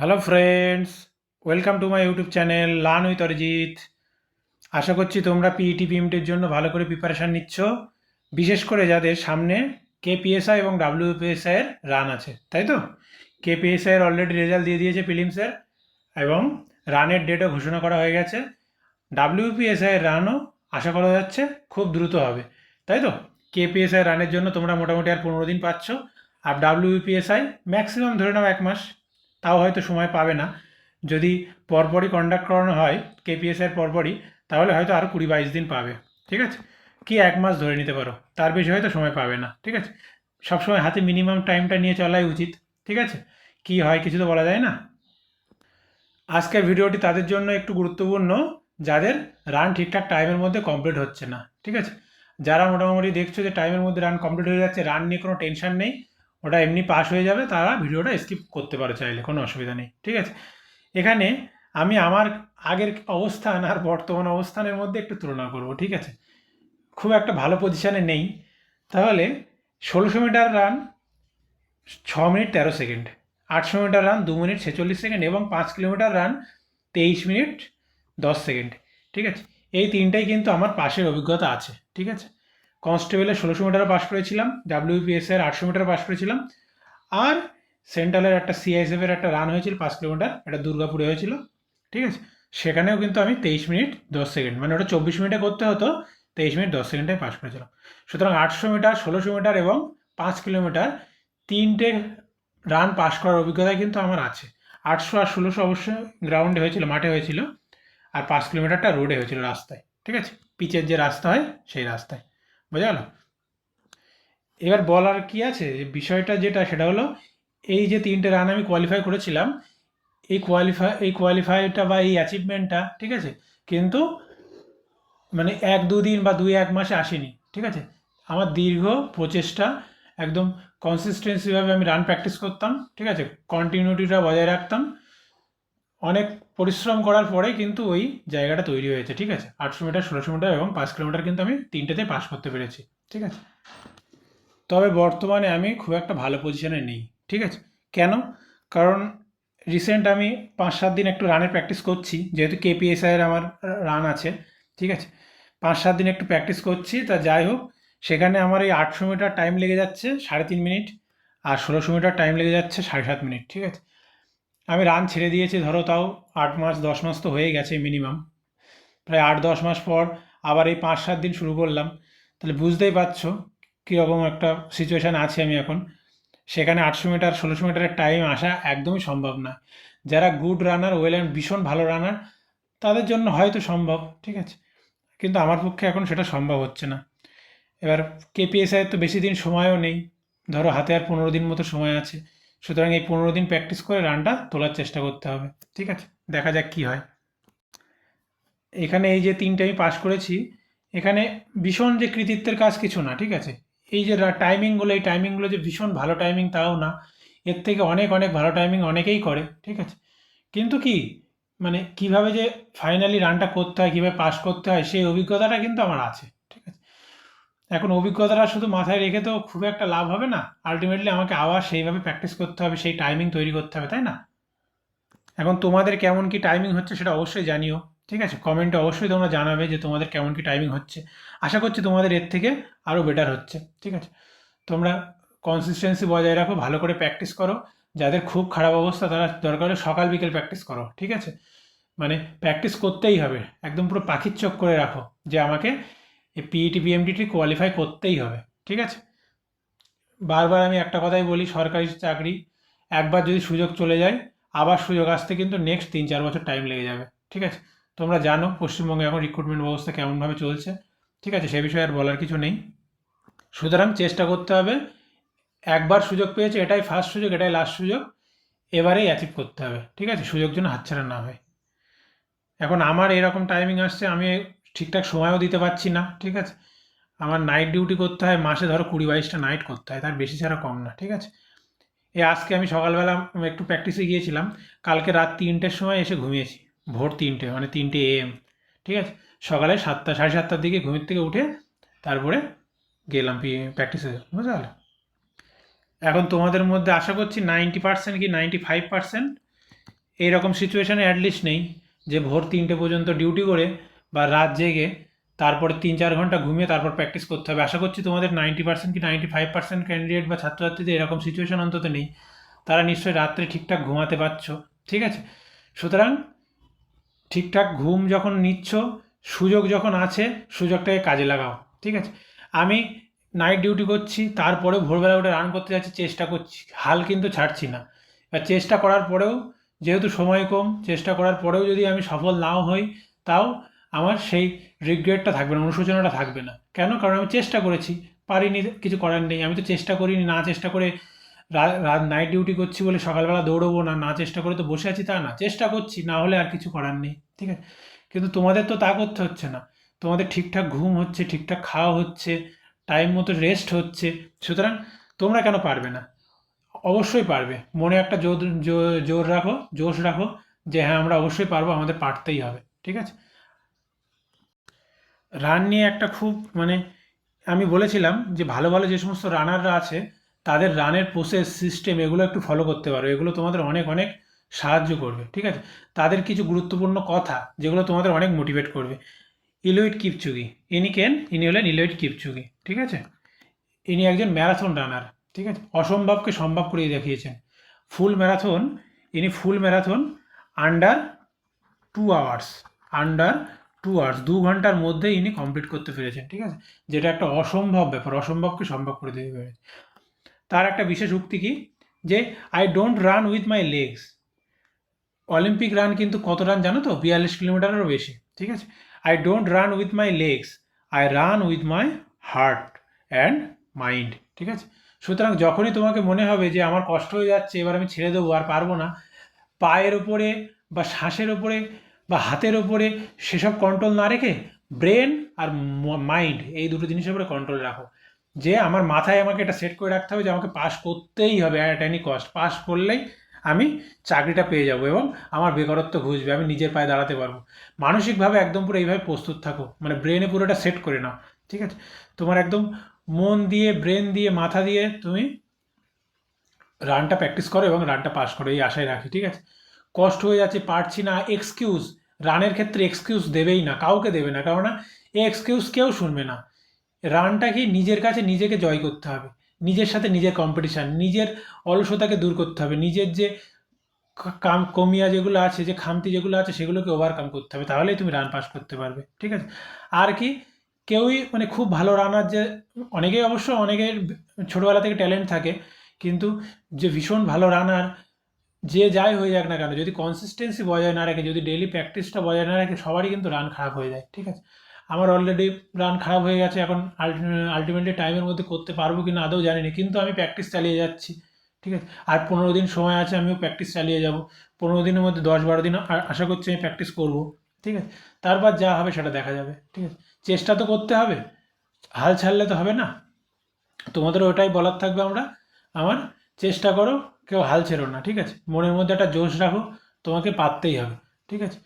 Hello friends welcome to my YouTube channel learn with Arijit আশা করছি তোমরা E PET পিএমটির জন্য ভালো করে প্রিপারেশান নিচ্ছ, বিশেষ করে যাদের সামনে কেপিএসআই এবং ডাব্লিউপিএসআই এর রান আছে, তাই তো? কেপিএসআই এর অলরেডি রেজাল্ট দিয়ে দিয়েছে ফিলিমসের এবং রানের ডেটও ঘোষণা করা হয়ে গেছে। ডাব্লিউপিএসআই এর রানও আশা করা যাচ্ছে খুব দ্রুত হবে, তাই তো? কেপিএসআই রানের জন্য তোমরা মোটামুটি আর পনেরো দিন পাচ্ছ, আর ডাব্লিউপিএসআই ম্যাক্সিমাম ধরে নাও এক মাস। তাও হয়তো সময় পাবে না। যদি পরপরই কন্ডাক্ট করানো হয় কেপিএসের পরপরই, তাহলে হয়তো আরও কুড়ি বাইশ দিন পাবে। ঠিক আছে? কি এক মাস ধরে নিতে পারো। তার বেশি হয়তো সময় পাবে না। ঠিক আছে? সবসময় হাতে মিনিমাম টাইমটা নিয়ে চলাই উচিত। ঠিক আছে? কি হয় কিছু তো বলা যায় না। আজকের ভিডিওটি তাদের জন্য একটু গুরুত্বপূর্ণ। যাদের রান ঠিকঠাক টাইমের মধ্যে কমপ্লিট হচ্ছে না। ঠিক আছে? যারা মোটামুটি দেখছ যে টাইমের মধ্যে রান কমপ্লিট হয়ে যাচ্ছে রান নিয়ে কোনো টেনশন নেই। ওটা এমনি পাস হয়ে যাবে, তারা ভিডিওটা স্কিপ করতে পারো চাইলে, কোনো অসুবিধা নেই, ঠিক আছে? এখানে আমি আমার আগের অবস্থান আর বর্তমান অবস্থানের মধ্যে একটু তুলনা করব, ঠিক আছে? খুব একটা ভালো পজিশানে নেই। তাহলে ষোলোশো মিটার রান ছ মিনিট তেরো সেকেন্ড, আটশো মিটার রান দু মিনিট ছেচল্লিশ সেকেন্ড এবং পাঁচ কিলোমিটার রান তেইশ মিনিট দশ সেকেন্ড, ঠিক আছে? এই তিনটাই কিন্তু আমার পাশের অভিজ্ঞতা আছে, ঠিক আছে? কনস্টেবলের ষোলোশো মিটারে পাস করেছিলাম ডাব্লিউপিএস এর আটশো মিটার পাস করেছিলাম। আর সেন্ট্রালের একটা সিআইএসএফ এর একটা রান হয়েছিল পাঁচ কিলোমিটার, এটা দুর্গাপুরে হয়েছিল। ঠিক আছে? সেখানেও কিন্তু আমি তেইশ মিনিট দশ সেকেন্ড মানে ওটা চব্বিশ মিনিটে করতে হতো, তেইশ মিনিট দশ সেকেন্ডে পাস করেছিলাম। সুতরাং আটশো মিটার, ষোলোশো মিটার এবং পাঁচ কিলোমিটার তিনটে রান পাস করার অভিজ্ঞতা কিন্তু আমার আছে। আটশো আর ষোলোশো অবশ্যই গ্রাউন্ডে হয়েছিল, মাঠে হয়েছিল। আর পাঁচ কিলোমিটারটা রোডে হয়েছিল রাস্তায়। ঠিক আছে? পিচের যে রাস্তা হয়, সেই রাস্তায়। বোঝা গেল এবার বলার কি আছে? বিষয়টা যেটা, সেটা হলো এই যে তিনটে রান আমি কোয়ালিফাই করেছিলাম, এই কোয়ালিফাই এই কোয়ালিফাইটা বা এই অ্যাচিভমেন্টটা ঠিক আছে? কিন্তু মানে এক দুদিন বা দুই এক মাসে আসেনি, ঠিক আছে? আমার দীর্ঘ প্রচেষ্টা, একদম কনসিস্টেন্সিভাবে আমি রান প্র্যাকটিস করতাম, ঠিক আছে? কন্টিনিউটিটা বজায় রাখতাম অনেক পরিশ্রম করার পরে কিন্তু ওই জায়গাটা তৈরি হয়েছে, ঠিক আছে? আটশো মিটার, ষোলোশো মিটার এবং পাঁচ কিলোমিটার কিন্তু আমি তিনটেতে পাস করতে পেরেছি, ঠিক আছে? তবে বর্তমানে আমি খুব একটা ভালো পজিশনে নেই, ঠিক আছে? কেন? কারণ রিসেন্ট আমি পাঁচ সাত দিন একটু রানের প্র্যাকটিস করছি, যেহেতু কেপিএসআইয়ের আমার রান আছে, ঠিক আছে? পাঁচ সাত দিন একটু প্র্যাকটিস করছি, তা যাই হোক, সেখানে আমার এই আটশো মিটার টাইম লেগে যাচ্ছে সাড়ে তিন মিনিট আর ষোলোশো মিটার টাইম লেগে যাচ্ছে সাড়ে সাত মিনিট, ঠিক আছে? আমি রান ছেড়ে দিয়েছি, ধরো তাও আট মাস, দশ মাস তো হয়ে গেছে মিনিমাম প্রায় আট, দশ মাস পর আবার এই পাঁচ, সাত দিন শুরু করলাম। তাহলে বুঝতেই পারছ কীরকম একটা সিচুয়েশান আছি আমি এখন। সেখানে আটশো মিটার ষোলোশো মিটারের টাইম আসা একদমই সম্ভব না। যারা গুড রানার ওয়েল অ্যান্ড ভীষণ ভালো রানার তাদের জন্য হয়তো সম্ভব, ঠিক আছে? কিন্তু আমার পক্ষে এখন সেটা সম্ভব হচ্ছে না। এবার কেপিএসআইয়ের তো বেশি দিন সময়ও নেই। ধরো হাতে আর পনেরো দিন মতো সময় আছে। সুতরাং এই পনেরো দিন প্র্যাকটিস করে রানটা তোলার চেষ্টা করতে হবে। ঠিক আছে? দেখা যাক কী হয়। এখানে এই যে তিনটে আমি পাস করেছি, এখানে ভীষণ যে কৃতিত্বের কাজ কিছু না, ঠিক আছে? এই যে টাইমিংগুলো এই টাইমিংগুলো যে ভীষণ ভালো টাইমিং তাও না, এর থেকে অনেক অনেক ভালো টাইমিং অনেকেই করে, ঠিক আছে? কিন্তু কি মানে কীভাবে যে ফাইনালি রানটা করতে হয়, কীভাবে পাস করতে হয়, সেই অভিজ্ঞতাটা কিন্তু আমার আছে। এখন অভিজ্ঞতাটা শুধু মাথায় রেখে তো খুব একটা লাভ হবে না। আলটিমেটলি আমাকে আবার সেইভাবে প্র্যাকটিস করতে হবে, সেই টাইমিং তৈরি করতে হবে, তাই না? এখন তোমাদের কেমন কি টাইমিং হচ্ছে সেটা অবশ্যই জানিও, ঠিক আছে? কমেন্টে অবশ্যই তোমরা জানাবে যে তোমাদের কেমন কি টাইমিং হচ্ছে। আশা করছি তোমাদের এর থেকে আরও বেটার হচ্ছে, ঠিক আছে? তোমরা কনসিস্টেন্সি বজায় রাখো, ভালো করে প্র্যাকটিস করো। যাদের খুব খারাপ অবস্থা, তারা দরকার হলে সকাল বিকেল প্র্যাকটিস করো, ঠিক আছে? মানে প্র্যাকটিস করতেই হবে, একদম পুরো পাখির চোখ করে রাখো যে আমাকে এই পিইটি পিএমডিটি কোয়ালিফাই করতেই হবে, ঠিক আছে? বারবার আমি একটা কথাই বলি, সরকারি চাকরি, একবার যদি সুযোগ চলে যায়, আবার সুযোগ আসতে কিন্তু নেক্সট তিন চার বছর টাইম লেগে যাবে, ঠিক আছে? তোমরা জানো পশ্চিমবঙ্গে এখন রিক্রুটমেন্ট ব্যবস্থা কেমনভাবে চলছে, ঠিক আছে? সে বিষয়ে আর বলার কিছু নেই। সুতরাং চেষ্টা করতে হবে, একবার সুযোগ পেয়েছে, এটাই ফার্স্ট সুযোগ, এটাই লাস্ট সুযোগ, এবারেই অ্যাচিভ করতে হবে, ঠিক আছে? সুযোগ যেন হাতছাড়া না হয়। এখন আমার এরকম টাইমিং আসছে, আমি ঠিকঠাক সময়ও দিতে পারছি না, ঠিক আছে? আমার নাইট ডিউটি করতে হয়, মাসে ধরো কুড়ি বাইশটা নাইট করতে হয়, তার বেশি ছাড়া কম না, ঠিক আছে? এই আজকে আমি সকালবেলা একটু প্র্যাকটিসে গিয়েছিলাম, কালকে রাত তিনটের সময় এসে ঘুমিয়েছি, ভোর তিনটে মানে তিনটে এএম ঠিক আছে? সকালে সাতটা, সাড়ে সাতটার দিকে ঘুমের থেকে উঠে তারপরে গেলাম প্র্যাকটিসে বুঝতে পারলে? এখন তোমাদের মধ্যে আশা করছি নাইনটি পার্সেন্ট কি নাইনটি ফাইভ পার্সেন্ট এইরকম সিচুয়েশানে অ্যাটলিস্ট নেই, যে ভোর তিনটে পর্যন্ত ডিউটি করে বা রাত জেগে তারপরে তিন চার ঘণ্টা ঘুমিয়ে তারপর প্র্যাকটিস করতে হবে। আশা করছি তোমাদের নাইনটি পার্সেন্ট কি নাইনটি ফাইভ পার্সেন্ট ক্যান্ডিডেট বা ছাত্রছাত্রীদের এরকম সিচুয়েশান অন্তত নেই। তারা নিশ্চয়ই রাত্রে ঠিকঠাক ঘুমাতে পারছ, ঠিক আছে? সুতরাং ঠিকঠাক ঘুম যখন নিচ্ছ, সুযোগ যখন আছে, সুযোগটাকে কাজে লাগাও, ঠিক আছে? আমি নাইট ডিউটি করছি তারপরে ভোরবেলা উঠে রান করতে যাচ্ছি, চেষ্টা করছি। হাল কিন্তু ছাড়ছি না। এবার চেষ্টা করার পরেও যেহেতু সময় কম, চেষ্টা করার পরেও যদি আমি সফল নাও হই, তাও আমার সেই রিগ্রেটটা থাকবে না, অনুশোচনাটা থাকবে না। কেন? কারণ আমি চেষ্টা করেছি, পারিনি, কিছু করার নেই। আমি তো চেষ্টা করিনি, না চেষ্টা করে রাত নাইট ডিউটি করছি বলে সকালবেলা দৌড়বো না না চেষ্টা করে তো বসে আছি তা না। চেষ্টা করছি, না হলে আর কিছু করার নেই, ঠিক আছে? কিন্তু তোমাদের তো তা করতে হচ্ছে না। তোমাদের ঠিকঠাক ঘুম হচ্ছে, ঠিকঠাক খাওয়া হচ্ছে টাইম মতো রেস্ট হচ্ছে। সুতরাং তোমরা কেন পারবে না? অবশ্যই পারবে। মনে একটা জোর জোর রাখো, জোশ রাখো যে হ্যাঁ আমরা অবশ্যই পারব, আমাদের পারতেই হবে, ঠিক আছে? রান নিয়ে একটা খুব মানে আমি বলেছিলাম যে ভালো ভালো যে সমস্ত রানাররা আছে, তাদের রানের প্রসেস সিস্টেম এগুলো একটু ফলো করতে পারো। এগুলো তোমাদের অনেক অনেক সাহায্য করবে, ঠিক আছে? তাদের কিছু গুরুত্বপূর্ণ কথা, যেগুলো তোমাদের অনেক মোটিভেট করবে। ইলোইট কিপচুগি, ইনি কেন? ইনি হলেন ইলোইট কিপচুগি, ঠিক আছে? ইনি একজন ম্যারাথন রানার ঠিক আছে? অসম্ভবকে সম্ভব করে দেখিয়েছেন। ফুল ম্যারাথন ইনি full marathon under two hours under two hours দু ঘণ্টার মধ্যেই ইনি কমপ্লিট করতে পেরেছেন, ঠিক আছে? যেটা একটা অসম্ভব ব্যাপার অসম্ভবকে সম্ভব করে দিতে পেরেছে। তার একটা বিশেষ উক্তি কি? যে I don't run with my legs Olympic run কিন্তু কত রান জানো তো? বিয়াল্লিশ কিলোমিটারেরও বেশি, ঠিক আছে? I don't run with my legs I run with my heart and mind ঠিক আছে? সুতরাং যখনই তোমাকে মনে হবে যে, আমার কষ্ট হয়ে যাচ্ছে, এবার আমি ছেড়ে দেবো, আর পারব না, পায়ের ওপরে বা শ্বাসের ওপরে বা হাতের ওপরে সেসব কন্ট্রোল না রেখে ব্রেন আর মাইন্ড এই দুটো জিনিসের উপরে কন্ট্রোল রাখো। যে আমার মাথায় আমাকে এটা সেট করে রাখতে হবে যে আমাকে পাস করতেই হবে অ্যাট এনি কস্ট পাস করলেই আমি চাকরিটা পেয়ে যাব এবং আমার বেকারত্ব ঘুষবে, আমি নিজের পায়ে দাঁড়াতে পারব। মানসিকভাবে একদম পুরো এইভাবে প্রস্তুত থাকো। মানে ব্রেনে পুরোটা সেট করে নাও। ঠিক আছে? তোমার একদম মন দিয়ে ব্রেন দিয়ে, মাথা দিয়ে তুমি রানটা প্র্যাকটিস করো এবং রানটা পাস করো। এই আশায় রাখি। ঠিক আছে? কষ্ট হয়ে যাচ্ছে, পারছি না এক্সকিউজ রানের ক্ষেত্রে এক্সকিউজ দেবেই না, কাউকে দেবে না, কেননা এই এক্সকিউজ কেউ শুনবে না। রানটাকে নিজের কাছে নিজেকে জয় করতে হবে। নিজের সাথে নিজের কম্পিটিশান নিজের অলসতাকে দূর করতে হবে। নিজের যে কাম, কমিয়া যেগুলো আছে, যে খামতি যেগুলো আছে, সেগুলোকে ওভারকাম করতে হবে। তাহলেই তুমি রান পাস করতে পারবে, ঠিক আছে? আর কি, কেউই মানে খুব ভালো রানার যে, অনেকেই অবশ্য, অনেকের ছোটোবেলা থেকে ট্যালেন্ট থাকে, কিন্তু যে ভীষণ ভালো রানার যে যাই হয়ে যাক না কেন, যদি কনসিস্টেন্সি বজায় না রাখে, যদি ডেলি প্র্যাকটিসটা বজায় না রাখে, সবারই কিন্তু রান খারাপ হয়ে যায়, ঠিক আছে? আমার অলরেডি রান খারাপ হয়ে গেছে, এখন আলটিমেটলি টাইমের মধ্যে করতে পারব কি না আদৌ জানি না কিন্তু আমি প্র্যাকটিস চালিয়ে যাচ্ছি, ঠিক আছে? আর পনেরো দিন সময় আছে, আমিও প্র্যাকটিস চালিয়ে যাব। পনেরো দিনের মধ্যে দশ বারো দিন আশা করছি আমি প্র্যাকটিস করব, ঠিক আছে? তারপর যা হবে সেটা দেখা যাবে, ঠিক আছে? চেষ্টা তো করতে হবে, হাল ছাড়লে তো হবে না। তোমাদের ওটাই বলার থাকবে আমরা, আমার চেষ্টা করো, কেউ হাল ছেড়ো না, ঠিক আছে? মনের মধ্যে একটা জোশ রাখো, তোমাকে পারতেই হবে, ঠিক আছে?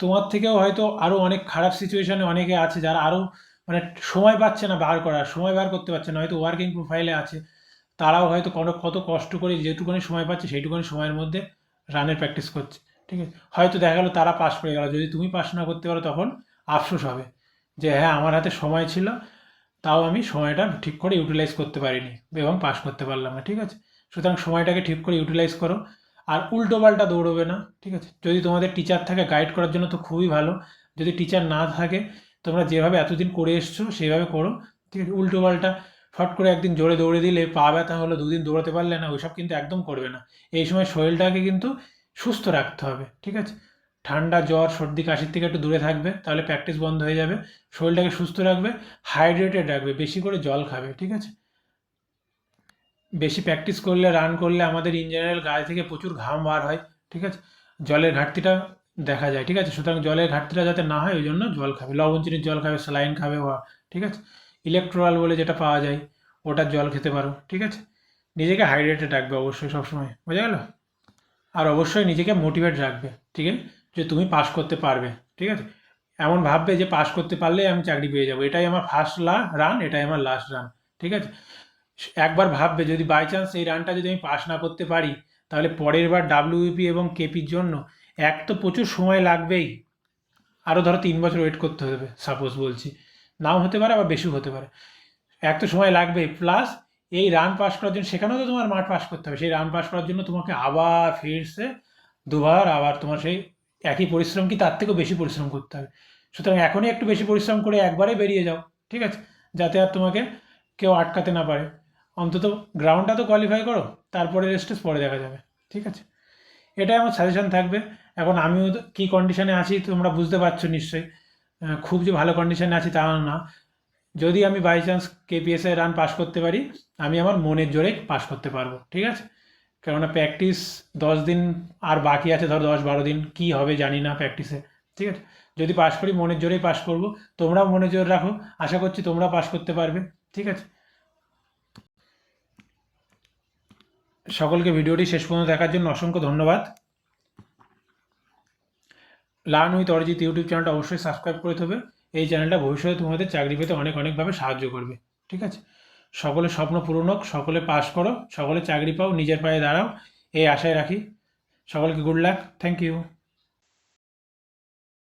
তোমার থেকেও হয়তো আরও অনেক খারাপ সিচুয়েশনে অনেকে আছে যারা আরও মানে সময় পাচ্ছে না বার করার, সময় বার করতে পারছে না, হয়তো ওয়ার্কিং প্রোফাইলে আছে, তারাও হয়তো কোনো, কত কষ্ট করে যেটুকুনি সময় পাচ্ছে সেইটুকুনি সময়ের মধ্যে রানের প্র্যাকটিস করছে, ঠিক আছে? হয়তো দেখা গেলো তারা পাস করে গেল, যদি তুমি পাস না করতে পারো তখন আফসোস হবে যে হ্যাঁ আমার হাতে সময় ছিল তাও আমি সময়টা ঠিক করে ইউটিলাইজ করতে পারিনি এবং পাস করতে পারলাম না, ঠিক আছে? সুতরাং সময়টাকে ঠিক করে ইউটিলাইজ করো। আর উল্টো পাল্টা দৌড়বে না, ঠিক আছে? যদি তোমাদের টিচার থাকে গাইড করার জন্য তো খুবই ভালো। যদি টিচার না থাকে, তোমরা যেভাবে এতদিন করে এসছো, সেভাবে করো, ঠিক আছে? উল্টো পাল্টা ফট করে একদিন জোরে দৌড়ে দিলে পা ব্যথা হলো, দুদিন দৌড়াতে পারলে না, ওইসব কিন্তু একদম করবে না। এই সময় শরীরটাকে কিন্তু সুস্থ রাখতে হবে, ঠিক আছে? ঠান্ডা জ্বর, সর্দি, কাশির থেকে একটু দূরে থাকবে, তাহলে প্র্যাকটিস বন্ধ হয়ে যাবে। শরীরটাকে সুস্থ রাখবে হাইড্রেটেড রাখবে, বেশি করে জল খাবে, ঠিক আছে? বেশি প্র্যাকটিস করলে রান করলে আমাদের ইন জেনারেল গায়ে থেকে প্রচুর ঘাম বার হয়, ঠিক আছে? জলের ঘাটতিটা দেখা যায়, ঠিক আছে? সুতরাং জলের ঘাটতিটা যাতে না হয় ওই জন্য জল খাবে, লবণ চিনির জল খাবে স্যালাইন খাবে বা ঠিক আছে? ইলেকট্রোল বলে যেটা পাওয়া যায়, ওটার জল খেতে পারো, ঠিক আছে? নিজেকে হাইড্রেটেড রাখবে অবশ্যই সবসময়, বোঝা গেল? আর অবশ্যই নিজেকে মোটিভেট রাখবে, ঠিক আছে? যে তুমি পাস করতে পারবে, ঠিক আছে? এমন ভাববে যে পাস করতে পারলেই আমি চাকরি পেয়ে যাব। এটাই আমার ফার্স্ট লা রান এটাই আমার লাস্ট রান ঠিক আছে? একবার ভাববে, যদি বাই চান্স এই রানটা যদি আমি পাস না করতে পারি, তাহলে পরের বার ডাব্লিউপি এবং কেপির জন্য এক তো প্রচুর সময় লাগবেই। আরও ধরো তিন বছর ওয়েট করতে হবে সাপোজ বলছি। নাও হতে পারে, আবার বেশিও হতে পারে। এক তো সময় লাগবেই। প্লাস এই রান পাস করার জন্য সেখানেও তো তোমার মাঠ পাস করতে হবে। সেই রান পাস করার জন্য তোমাকে আবার ফিরছে, দুবার আবার তোমার সেই একই পরিশ্রম কি তার থেকেও বেশি পরিশ্রম করতে হবে? সুতরাং এখনই একটু বেশি পরিশ্রম করে একবারে বেরিয়ে যাও, ঠিক আছে? যাতে আর তোমাকে কেউ আটকাতে না পারে। অন্তত গ্রাউন্ডটা তো কোয়ালিফাই করো, তারপরে রেস্টেস পরে দেখা যাবে, ঠিক আছে? এটাই আমার সাজেশন থাকবে। এখন আমিও কী কন্ডিশনে আছি তোমরা বুঝতে পারছ নিশ্চয়ই। খুব যে ভালো কন্ডিশনে আছি তা না। যদি আমি by chance KPSA run pass করতে পারি, আমি আমার মনের জোরে পাস করতে পারব, ঠিক আছে? কেননা প্র্যাকটিস দশ দিন আর বাকি আছে, ধর দশ বারো দিন, কি হবে জানি না প্র্যাকটিসে ঠিক আছে? যদি পাশ করি, মনের জোরেই পাশ করব। তোমরাও মনের জোর রাখো, আশা করছি তোমরা পাশ করতে পারবে, ঠিক আছে? সকলকে ভিডিওটি শেষ পর্যন্ত দেখার জন্য অসংখ্য ধন্যবাদ। লার্ন উইথ অরিজিৎ ইউটিউব চ্যানেলটা অবশ্যই সাবস্ক্রাইব করে দেবে এই চ্যানেলটা ভবিষ্যতে তোমাদের চাকরি পেতে অনেক অনেকভাবে সাহায্য করবে, ঠিক আছে? সকলে স্বপ্ন পূরণ হোক, সকলে পাস করো, সকলে চাকরি পাও, নিজের পায়ে দাঁড়াও, এই আশায় রাখি। সকলকে গুড লাক থ্যাংক ইউ